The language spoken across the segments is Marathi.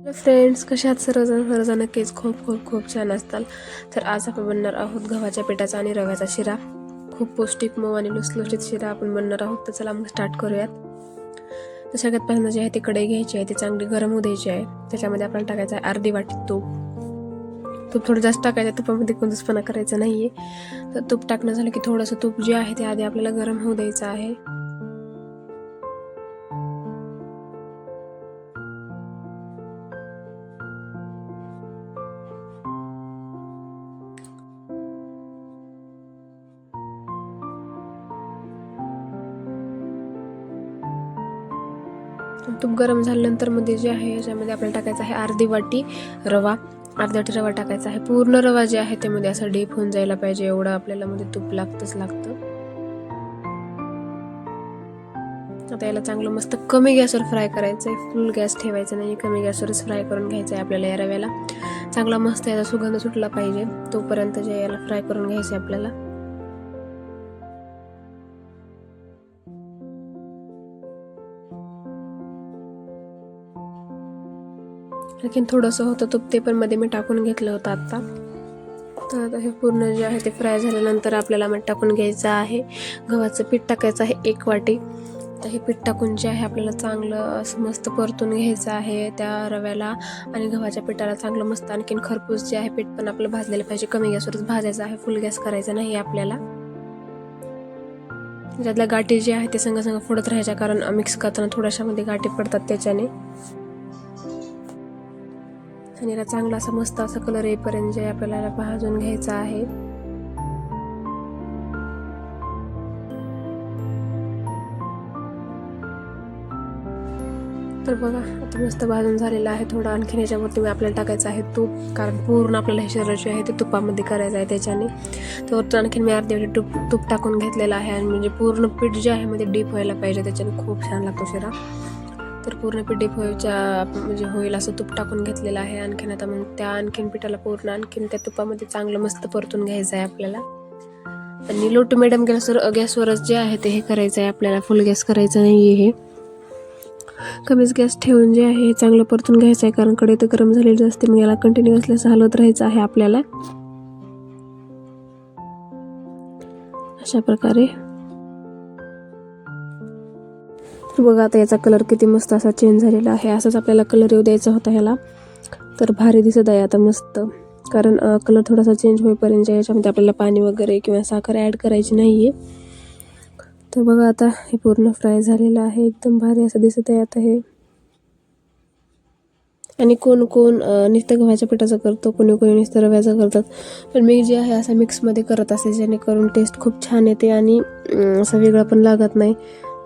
हॅलो फ्रेंड्स कशा आहात सर्वजण सर्वजण नक्कीच खूप खूप खूप छान असताल. तर आज आपण बनणार आहोत गव्हाच्या पिठाचा आणि रव्याचा शिरा. खूप पौष्टिक मऊ आणि लुसलुशीत शिरा आपण बनणार आहोत. तर चला मग स्टार्ट करूयात. तर सगळ्यात पहिल्यांदा जे आहे ती कढई घ्यायची आहे. ती चांगली गरम होऊ द्यायची आहे. त्याच्यामध्ये आपल्याला टाकायचं आहे अर्धी वाटी तूप. तूप थोडं जास्त टाकायचं तुपामध्ये कोणतंचपणा करायचं नाही आहे तर तूप टाकणं झालं की थोडंसं तूप जे आहे ते आधी आपल्याला गरम होऊ द्यायचं आहे. तूप गरम झाल्यानंतरमध्ये जे आहे याच्यामध्ये आपल्याला टाकायचं आहे अर्धी वाटी रवा. अर्धी वाटी रवा टाकायचा आहे. पूर्ण रवा जे आहे त्यामध्ये असं डीप होऊन जायला पाहिजे. एवढं आपल्याला मध्ये तूप लागतंच लागतं. आता याला चांगलं मस्त कमी गॅसवर फ्राय करायचं आहे फुल गॅस ठेवायचा नाही. कमी गॅसवरच फ्राय करून घ्यायचं आहे आपल्याला या रव्याला. चांगला मस्त याचा सुगंध सुटला पाहिजे. तोपर्यंत जे याला फ्राय करून घ्यायचं आहे आपल्याला. आणखीन थोडंसं होतं तूप ते पण मध्ये मी टाकून घेतलं होतं आत्ता. तर आता हे पूर्ण जे आहे ते फ्राय झाल्यानंतर आपल्याला मीठ टाकून घ्यायचं आहे. गव्हाचं पीठ टाकायचं आहे एक वाटी. तर हे पीठ टाकून जे आहे आपल्याला चांगलं असं मस्त परतून घ्यायचं आहे त्या रव्याला. आणि गव्हाच्या पिठाला चांगलं मस्त आणखीन खरपूस जे आहे पीठ पण आपलं भाजलेलं पाहिजे. कमी गॅसवरच भाजायचं आहे. फुल गॅस करायचा नाही आपल्याला. ज्यातल्या गाठी जे आहे ते संग संग फोडत राहायच्या कारण मिक्स करताना थोड्याशामध्ये गाठी पडतात त्याच्याने. आणि याला चांगला असा मस्त असा कलर येईपर्यंत जे आपल्याला भाजून घ्यायचा आहे. तर बघा आता मस्त भाजून झालेलं आहे. थोडं आणखीन याच्यावरती आपल्याला टाकायचं आहे तूप कारण पूर्ण आपल्याला हे शरीर जे आहे ते तुपामध्ये करायचं आहे त्याच्याने. तर आणखीन मी अर्धी तूप तूप टाकून घेतलेलं आहे आणि म्हणजे पूर्ण पीठ जे आहे मध्ये डीप व्हायला पाहिजे त्याच्याने खूप छान लागतो शिरा. तर पूर्ण पीठ डीप म्हणजे होईल असं तूप टाकून घेतलेलं आहे आणखीन आता मग त्या आणखीन पिठाला पूर्ण आणखीन त्या तुपामध्ये चांगलं मस्त परतून घ्यायचं आहे आपल्याला. आणि लो टू मिडियम गॅसवर गॅसवरच जे आहे ते हे करायचं आहे आपल्याला फुल गॅस करायचं नाही आहे हे. कमीच गॅस ठेवून जे आहे हे चांगलं परतून घ्यायचं आहे कारण कडे तर गरम झालेलं असते मग याला कंटिन्युअसली असं हलवत राहायचं आहे आपल्याला. अशा प्रकारे बघा आता याचा कलर किती मस्त असा चेंज झालेला आहे. असाच आपल्याला कलर येऊ द्यायचा होता ह्याला. तर भारी दिसत आहे आता मस्त. कारण कलर थोडासा चेंज होईपर्यंत याच्यामध्ये आपल्याला पाणी वगैरे किंवा साखर ॲड करायची नाही आहे तर बघा आता हे पूर्ण फ्राय झालेलं आहे. एकदम भारी असं दिसत आहे आता हे. आणि कोण कोण नुसतं गव्हाच्या पिठाचं करतो कोणी कोणी नुसतं रव्याचं करतात. पण मी जे आहे असं मिक्समध्ये करत असते जेणेकरून टेस्ट खूप छान येते आणि असं वेगळं पण लागत नाही.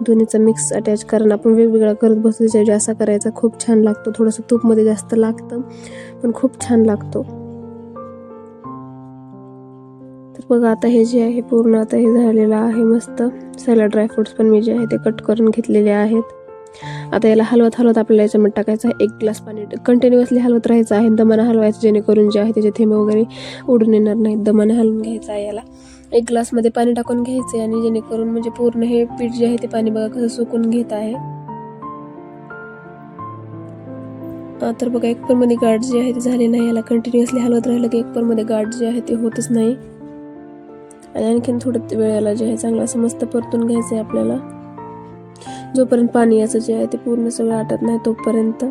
दोन्हीचा मिक्स अटॅच कारण आपण वेगवेगळा करत बसतो त्याच्या असा करायचा खूप छान लागतो. थोडंसं तूपमध्ये जास्त लागतं पण खूप छान लागतो. तर बघा आता हे जे आहे पूर्ण आता हे झालेलं आहे मस्त. सॅलड ड्रायफ्रुट्स पण मी जे आहे ते कट करून घेतलेले आहेत. आता याला हलवत हलवत आपल्याला याच्यामध्ये टाकायचं आहे एक ग्लास पाणी. कंटिन्युअसली हलवत राहायचं आहे दमानं हलवायचं जेणेकरून जे आहे त्याचे थेंबे वगैरे उडून येणार नाहीत. दमानं हलवून घ्यायचं आहे याला. एक ग्लासमध्ये पाणी टाकून घ्यायचं आहे आणि जेणेकरून म्हणजे पूर्ण हे पीठ जे आहे ते पाणी बघा कसं सुकून घेत आहे. तर बघा एक पणमध्ये गाठ जी आहे ते झाली नाही. याला कंटिन्युअसली हलवत राहिलं की एक पणमध्ये गाठ जे आहे ते होतच नाही. आणि आणखीन थोडं वेळेला जे आहे चांगलं असं मस्त परतून घ्यायचं आहे आपल्याला. जोपर्यंत पाणी याचं जे आहे ते पूर्ण सगळं आटत नाही तोपर्यंत.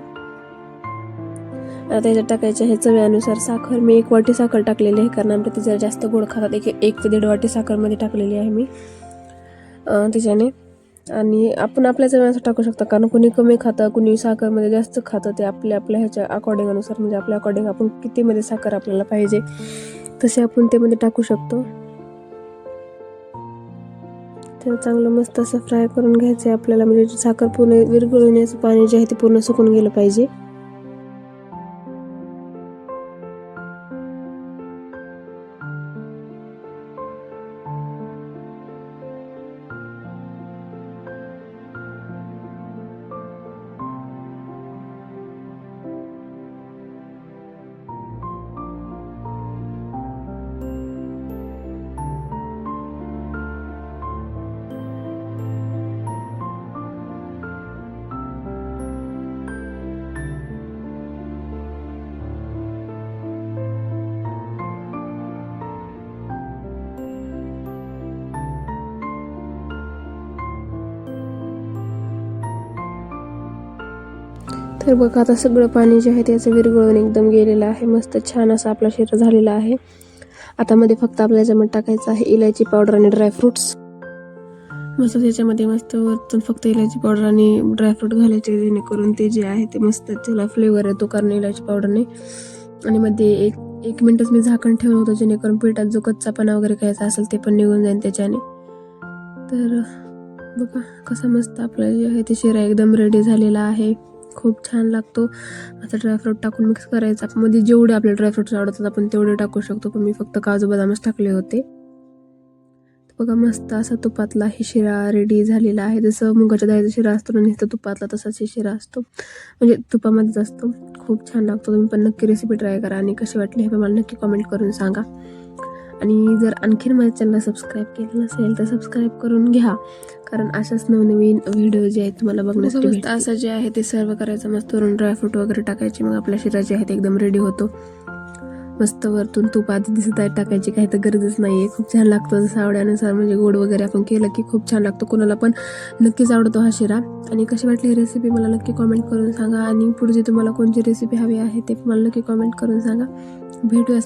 आता त्याच्यात टाकायचे हे चव्यानुसार साखर. मी एक वाटी साखर टाकलेली आहे कारण आमच्या जरा जास्त गोड खातात. एक एक ते दीड वाटी साखरमध्ये टाकलेली आहे मी. त्याच्याने आणि आपण आपल्या चव्यानुसार टाकू शकता. कारण कुणी कमी खातं कुणी साखरमध्ये जास्त खातं ते आपल्या आपल्या ह्याच्या अकॉर्डिंगनुसार म्हणजे आपल्या अकॉर्डिंग आपण कितीमध्ये साखर आपल्याला पाहिजे तसे आपण त्यामध्ये टाकू शकतो. तर चांगलं मस्त असं फ्राय करून घ्यायचं आहे आपल्याला. म्हणजे साखर पूर्ण विरघळण्याचं पाणी जे आहे ते पूर्ण सुकून गेलं पाहिजे. तर बघा आता सगळं पाणी जे आहे त्याचं विरघळून एकदम गेलेलं आहे. मस्त छान असा आपला शिरा झालेला आहे. आता मध्ये फक्त आपल्याला जमत टाकायचं आहे इलायची पावडर आणि ड्रायफ्रुट्स मस्त त्याच्यामध्ये मस्त वरतून फक्त इलायची पावडर आणि ड्रायफ्रूट घालायचे जेणेकरून ते जे आहे ते मस्त त्याला फ्लेवर येतो कारण इलायची पावडरने आणि मध्ये एक एक मिनटच मी झाकण ठेवलं होतं जेणेकरून पिठात जो कच्चापणा वगैरे खायचा असेल ते पण निघून जाईल त्याच्याने. तर बघा कसा मस्त आपला जे आहे ते शिरा एकदम रेडी झालेला आहे. खूप छान लागतो. आता ड्रायफ्रूट टाकून मिक्स करायचा. मध्ये म्हणजे जेवढे आपले ड्रायफ्रुट्स आवडतात आपण तेवढे टाकू शकतो. पण मी फक्त काजू बदामच टाकले होते. बघा मस्त असा तुपातला हे शिरा रेडी झालेला आहे. जसं मुगाच्या डाळीचा शिरा असतो आणि नुसतं तुपातला तसाच हे शिरा असतो. म्हणजे तुपामध्येच असतो. खूप छान लागतो. तुम्ही पण नक्की रेसिपी ट्राय करा आणि कशी वाटली हे पण मला नक्की कमेंट करून सांगा. आणि जर आणखीन माझ्या चॅनलला सबस्क्राईब केलं नसेल तर सबस्क्राईब करून घ्या. कारण अशाच नवनवीन व्हिडिओ जे आहेत तुम्हाला बघण्यासाठी मस्त असं जे आहे ते सर्व करायचं मस्त वरून ड्रायफ्रूट वगैरे टाकायचे मग आपल्या शिरा जे आहे ते एकदम रेडी होतो. मस्त वरतून तूप आधी दिसत आहे टाकायची काही तर गरजच नाही आहे खूप छान लागतं जसं आवड्यानुसार म्हणजे गोड वगैरे आपण केलं की खूप छान लागतो. कोणाला पण नक्कीच आवडतो हा शिरा. आणि कशी वाटली ही रेसिपी मला नक्की कॉमेंट करून सांगा. आणि पुढची तुम्हाला कोणती रेसिपी हवी आहे ते मला नक्की कॉमेंट करून सांगा. भेटूया.